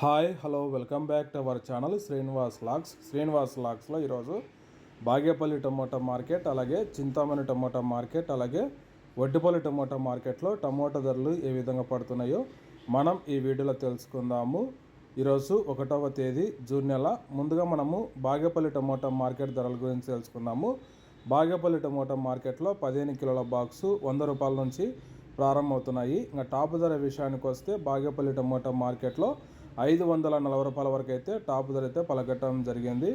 Hi hello welcome back to our channel Srinivas lakhs Srinivas లాక్స్లో ఈరోజు Bagepalli tomato market అలాగే Chintamani tomato market అలాగే వడ్డిపల్లి టమోటా మార్కెట్లో టమోటా ధరలు ఏ విధంగా పడుతున్నాయో మనం ఈ వీడియోలో తెలుసుకుందాము. ఈరోజు ఒకటవ తేదీ జూన్ నెల. ముందుగా మనము బాగేపల్లి టమోటా మార్కెట్ ధరల గురించి తెలుసుకుందాము. బాగేపల్లి టమోటా మార్కెట్లో పదిహేను కిలోల బాక్సు వంద రూపాయల నుంచి ప్రారంభమవుతున్నాయి. ఇంకా టాప్ ధర విషయానికి వస్తే బాగేపల్లి టమోటా మార్కెట్లో ఐదు వందల నలభై రూపాయల వరకు అయితే టాప్ ధర అయితే పలకటం జరిగింది.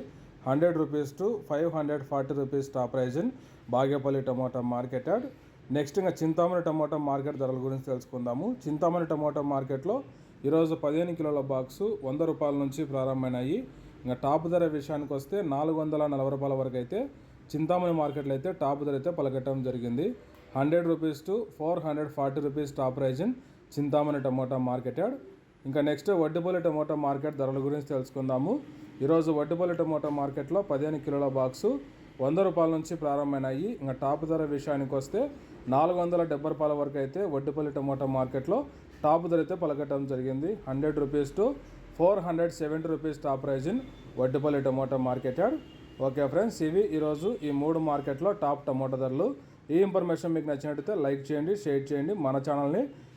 Hundred rupees to five hundred forty rupees top price in Bagepalli tomato market yard. Next ఇంకా చింతామణి టమోటా మార్కెట్ ధరల గురించి తెలుసుకుందాము. చింతామణి టమోటా మార్కెట్లో ఈరోజు పదిహేను కిలోల బాక్సు వంద రూపాయల నుంచి ప్రారంభమైనాయి. ఇంకా టాప్ ధర విషయానికి వస్తే నాలుగు వందల నలభై రూపాయల వరకు అయితే చింతామణి మార్కెట్లో అయితే టాప్ ధర అయితే పలకటం జరిగింది. Hundred rupees to four hundred forty rupees top price in Chintamani tomato market yard. ఇంకా నెక్స్ట్ వడ్డీపల్లి టమోటా మార్కెట్ ధరల గురించి తెలుసుకుందాము. ఈరోజు వడ్డుపల్లి టమోటా మార్కెట్లో పదిహేను కిలోల బాక్సు వంద రూపాయల నుంచి ప్రారంభమైనాయి. ఇంకా టాప్ ధర విషయానికి వస్తే నాలుగు వందల డెబ్బై రూపాయల వరకు అయితే వడ్డీపల్లి టమోటా మార్కెట్లో టాప్ ధర అయితే పలకట్టడం జరిగింది. Hundred rupees to four hundred seventy rupees top price in Vaddipalli tomato market yard okay friends ఇవి ఈరోజు ఈ మూడు మార్కెట్లో టాప్ టమోటా ధరలు. ఈ ఇన్ఫర్మేషన్ మీకు నచ్చినట్టయితే లైక్ చేయండి షేర్ చేయండి. మన ఛానల్ని